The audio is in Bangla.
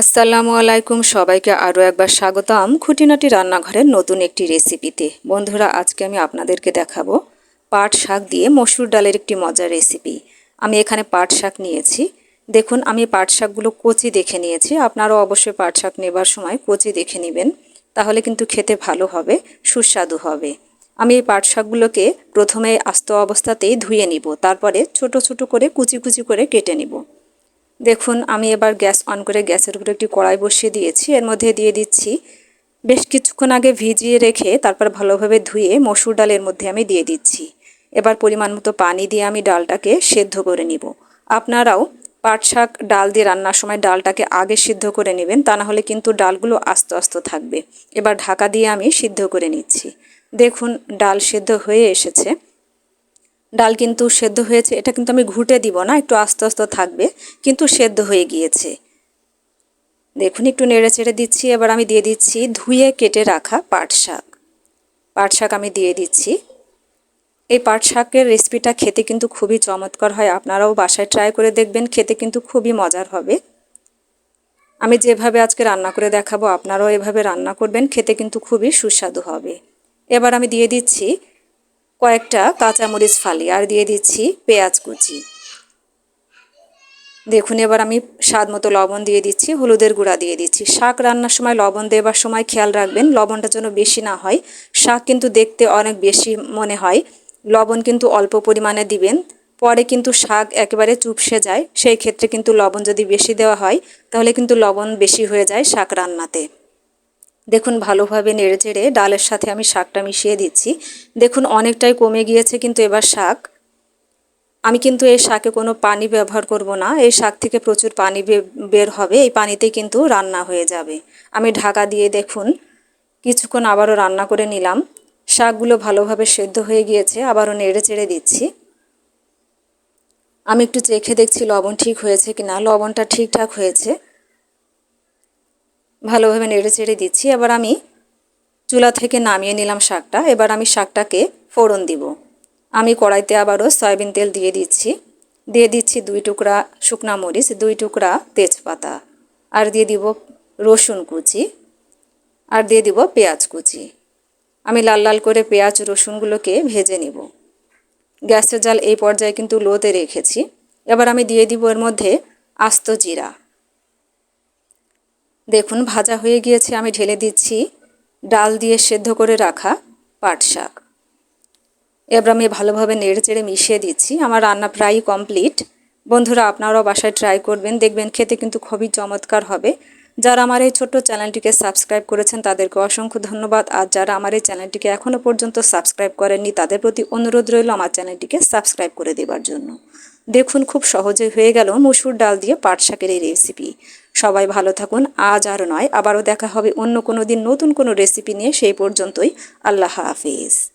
আসসালামু আলাইকুম। সবাইকে আরও একবার স্বাগতম খুঁটিনাটি রান্নাঘরের নতুন একটি রেসিপিতে। বন্ধুরা, আজকে আমি আপনাদেরকে দেখাবো পাট শাক দিয়ে মসুর ডালের একটি মজার রেসিপি। আমি এখানে পাট শাক নিয়েছি। দেখুন, আমি পাট শাকগুলো কচি দেখে নিয়েছি। আপনারাও অবশ্যই পাট শাক নেবার সময় কচি দেখে নেবেন। তাহলে কিন্তু খেতে ভালো হবে, সুস্বাদু হবে। আমি এই পাট শাকগুলোকে প্রথমে আস্ত অবস্থাতেই ধুয়ে নিব। তারপরে ছোট ছোট করে কুচি কুচি করে কেটে নিব। দেখুন, আমি এবার গ্যাস অন করে গ্যাসের উপরে একটি কড়াই বসিয়ে দিয়েছি। এর মধ্যে দিয়ে দিচ্ছি বেশ কিছুক্ষণ আগে ভিজিয়ে রেখে তারপর ভালোভাবে ধুয়ে মসুর ডালের মধ্যে আমি দিয়ে দিচ্ছি। এবার পরিমাণ মতো পানি দিয়ে আমি ডালটাকে সেদ্ধ করে নিব। আপনারাও পাট শাক ডাল দিয়ে রান্নার সময় ডালটাকে আগে সিদ্ধ করে নেবেন, তা না হলে কিন্তু ডালগুলো আস্তে আস্তে থাকবে। এবার ঢাকা দিয়ে আমি সিদ্ধ করে নিচ্ছি। দেখুন, ডাল সিদ্ধ হয়ে এসেছে। ডাল কিন্তু সেদ্ধ হয়েছে, এটা কিন্তু আমি ঘুটে দিব না, একটু আস্তে আস্তে থাকবে, কিন্তু সেদ্ধ হয়ে গিয়েছে। দেখুন, একটু নেড়ে চেড়ে দিচ্ছি, এবার আমি দিয়ে দিচ্ছি ধুয়ে কেটে রাখা পাট শাক। পাট শাক আমি দিয়ে দিচ্ছি। এই পাট শাকের রেসিপিটা খেতে কিন্তু খুবই চমৎকার হয়, আপনারাও বাসায় ট্রাই করে দেখবেন, খেতে কিন্তু খুবই মজার হবে। আমি যেভাবে আজকে রান্না করে দেখাবো, আপনারাও এভাবে রান্না করবেন, খেতে কিন্তু খুবই সুস্বাদু হবে। এবার আমি দিয়ে দিচ্ছি কয়েকটা কাঁচামরিচ ফালি আর দিয়ে দিচ্ছি পেঁয়াজ কুচি। দেখুন, এবার আমি স্বাদ মতো লবণ দিয়ে দিচ্ছি, হলুদের গুঁড়া দিয়ে দিচ্ছি। শাক রান্নার সময় লবণ দেবার সময় খেয়াল রাখবেন, লবণটা যেন বেশি না হয়। শাক কিন্তু দেখতে অনেক বেশি মনে হয়। লবণ কিন্তু অল্প পরিমাণে দিবেন, পরে কিন্তু শাক একেবারে চুপসে যায়। সেই ক্ষেত্রে কিন্তু লবণ যদি বেশি দেওয়া হয়, তাহলে কিন্তু লবণ বেশি হয়ে যায় শাক রান্নাতে। দেখুন, ভালোভাবে নেড়ে চেড়ে ডালের সাথে আমি শাকটা মিশিয়ে দিচ্ছি। দেখুন, অনেকটাই কমে গিয়েছে কিন্তু এবার শাক। আমি কিন্তু এই শাকে কোনো পানি ব্যবহার করব না। এই শাক থেকে প্রচুর পানি বের হবে। এই পানিতেই কিন্তু রান্না হয়ে যাবে। আমি ঢাকা দিয়ে দেখুন, কিছুক্ষণ আবারও রান্না করে নিলাম। শাকগুলো ভালোভাবে সেদ্ধ হয়ে গিয়েছে, আবারও নেড়ে চেড়ে দিচ্ছি। আমি একটু চেখে দেখছি লবণ ঠিক হয়েছে কি না লবণটা ঠিকঠাক হয়েছে। ভালোভাবে নেড়ে চেড়ে দিচ্ছি। এবার আমি চুলা থেকে নামিয়ে নিলাম শাকটা। এবার আমি শাকটাকে ফোড়ন দিব। আমি কড়াইতে আবারও সয়াবিন তেল দিয়ে দিচ্ছি। দিয়ে দিচ্ছি দুই টুকরা শুকনা মরিচ, দুই টুকরা তেজপাতা, আর দিয়ে দিব রসুন কুচি, আর দিয়ে দিব পেঁয়াজ কুচি। আমি লাল লাল করে পেঁয়াজ, রসুনগুলোকে ভেজে নিব। গ্যাসের জাল এই পর্যায়ে কিন্তু লোতে রেখেছি। এবার আমি দিয়ে দিব এর মধ্যে আস্ত জিরা। দেখুন, ভাজা হয়ে গিয়েছে, আমি ঢেলে দিচ্ছি। ডাল দিয়ে সেদ্ধ করে রাখা পাট শাক। এবার আমি ভালোভাবে নেড়ে চেড়ে মিশিয়ে দিচ্ছি। আমার রান্না প্রায় কমপ্লিট। বন্ধুরা, আপনারাও বাসায় ট্রাই করবেন। দেখবেন খেতে কিন্তু খুবই চমৎকার হবে। যারা আমার এই ছোট্ট চ্যানেলটিকে সাবস্ক্রাইব করেছেন, তাদেরকে অসংখ্য ধন্যবাদ। আর যারা আমার এই চ্যানেলটিকে এখনও পর্যন্ত সাবস্ক্রাইব করেননি, তাদের প্রতি অনুরোধ রইল আমার চ্যানেলটিকে সাবস্ক্রাইব করে দেবার জন্য। দেখুন, খুব সহজে হয়ে গেল মসুর ডাল দিয়ে পাট শাকের এই রেসিপি সবাই ভালো থাকুন। আজ আর নয়, আবারও দেখা হবে অন্য কোনো দিন নতুন কোনো রেসিপি নিয়ে। সেই পর্যন্তই, আল্লাহ হাফিজ।